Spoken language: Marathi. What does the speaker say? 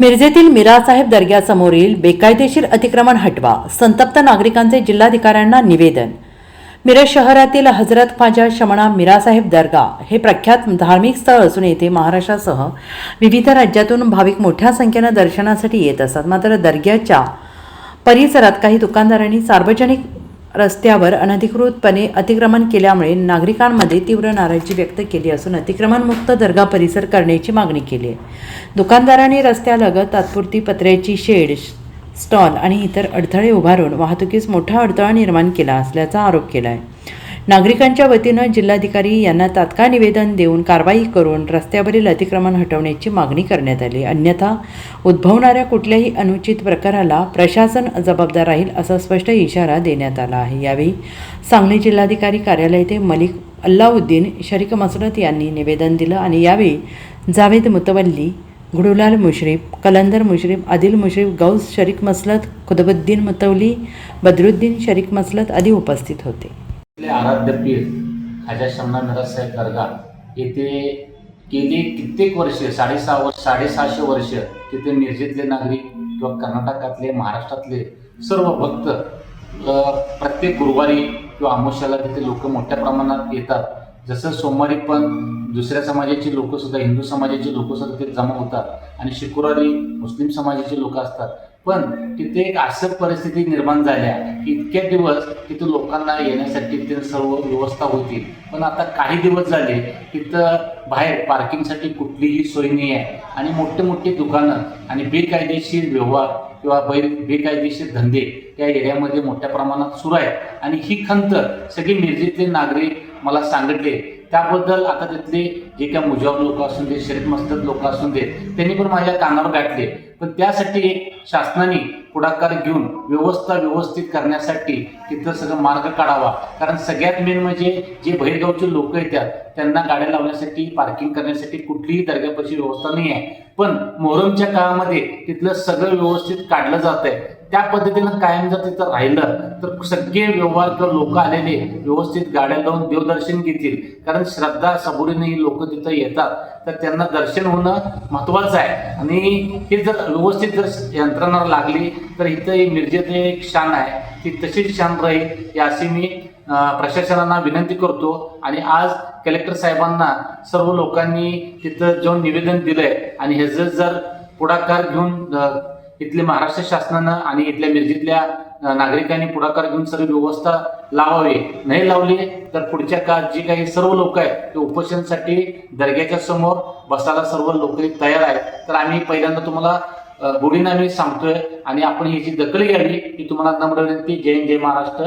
मिरजेतील मिरासाहेब दर्ग्यासमोरील बेकायदेशीर अतिक्रमण हटवा संतप्त नागरिकांचे जिल्हाधिकाऱ्यांना निवेदन. मिरज शहरातील हजरत ख्वाजा शमणा मिरासाहेब दर्गा हे प्रख्यात धार्मिक स्थळ असून येथे महाराष्ट्रासह विविध राज्यातून भाविक मोठ्या संख्येनं दर्शनासाठी येत असतात. मात्र दर्ग्याच्या परिसरात काही दुकानदारांनी सार्वजनिक रस्त्यावर अनधिकृतपणे अतिक्रमण केल्यामुळे नागरिकांमध्ये तीव्र नाराजी व्यक्त केली असून अतिक्रमणमुक्त दर्गा परिसर करण्याची मागणी केली आहे. दुकानदारांनी रस्त्यालगत तात्पुरती पत्र्याची शेड स्टॉल आणि इतर अडथळे उभारून वाहतुकीस मोठा अडथळा निर्माण केला असल्याचा आरोप केला आहे. नागरिकांच्या वतीनं जिल्हाधिकारी यांना तात्काळ निवेदन देऊन कारवाई करून रस्त्यावरील अतिक्रमण हटवण्याची मागणी करण्यात आली. अन्यथा उद्भवणाऱ्या कुठल्याही अनुचित प्रकाराला प्रशासन जबाबदार राहील असा स्पष्ट इशारा देण्यात आला आहे. यावेळी सांगली जिल्हाधिकारी कार्यालय ते मलिक अल्लाउद्दीन शरीक मसरत यांनी निवेदन दिलं आणि यावेळी जावेद मुतवल्ली गुडुलाल मुश्रीफ कलंदर मुश्रीफ आदिल मुश्रीफ गौस शरीक मसलत खुदबुद्दीन मुतवली बदरुद्दीन शरीक मसलत आदी उपस्थित होते. आपले आराध्य पीर खाजा शमना मिराज साहेब दर्गा येथे गेली कित्येक वर्ष साडेसहा वर्ष साडेसहाशे वर्ष तिथे मिरजेतले नागरिक किंवा कर्नाटकातले महाराष्ट्रातले सर्व भक्त प्रत्येक गुरुवारी किंवा अमावस्याला तिथे लोक मोठ्या प्रमाणात येतात. जसं सोमवारी पण दुसऱ्या समाजाची लोक सुद्धा हिंदू समाजाची लोकसुद्धा तिथे जमा होतात. आणि शुक्रवारी मुस्लिम समाजाचे लोक असतात. पण तिथे एक असं परिस्थिती निर्माण झाल्या की इतक्या दिवस तिथे लोकांना येण्यासाठी तिथे सर्व व्यवस्था होती. पण आता काही दिवस झाले तिथं बाहेर पार्किंगसाठी कुठलीही सोय नाही आहे. आणि मोठे मोठे दुकानं आणि बेकायदेशीर व्यवहार किंवा बै बेकायदेशीर धंदे त्या एरियामध्ये मोठ्या प्रमाणात सुरू आहेत. आणि ही खंत सगळे मिरजेतले नागरिक मला सांगितले. त्याबद्दल आता तिथले जे काही मुजाब लोक असून दे शरीफ मस्तक लोक असून दे त्यांनी पण माझ्या कानावर गाठले. पण त्यासाठी एक शासनाने पुढाकार घेऊन व्यवस्था व्यवस्थित करण्यासाठी तिथं सगळं मार्ग काढावा. कारण सगळ्यात मेन म्हणजे जे खेडेगावचे लोक येतात त्यांना गाड्या लावण्यासाठी पार्किंग करण्यासाठी कुठलीही दर्ग्यापाशी व्यवस्था नाही आहे. पण मोहरमच्या काळामध्ये तिथलं सगळं व्यवस्थित काढलं जात आहे त्या पद्धतीनं कायम जर तिथं राहिलं तर सगळे व्यवहार किंवा लोक आलेले व्यवस्थित गाड्या लावून देवदर्शन घेतील. कारण श्रद्धा सबुरीने ही लोक तिथं येतात. तर त्यांना दर्शन होणं महत्वाचं आहे. आणि हे जर व्यवस्थित जर यंत्रणा लागली तर इथं ही मिरजेत एक शान आहे. ती तशीच शान राहील याशी मी प्रशासनाला विनंती करतो आणि आज कलेक्टर साहेबांना सर्व लोकांनी तिथं जाऊन निवेदन दिलंय. आणि ह्याचं जर पुढाकार घेऊन इथले महाराष्ट्र शासनानं आणि इथल्या मिरजीतल्या नागरिकांनी पुढाकार घेऊन सर्व व्यवस्था लावावी नाही लावली तर पुढच्या काळात जी काही सर्व लोक आहेत ते उपोषणासाठी दर्ग्याच्या समोर बसायला सर्व लोक तयार आहेत. तर आम्ही पहिल्यांदा तुम्हाला अं, गुढीनं आम्ही सांगतोय आणि आपण ह्याची दखल घ्यावी ही तुम्हाला नम्र विनंती. जय जय Maharashtra.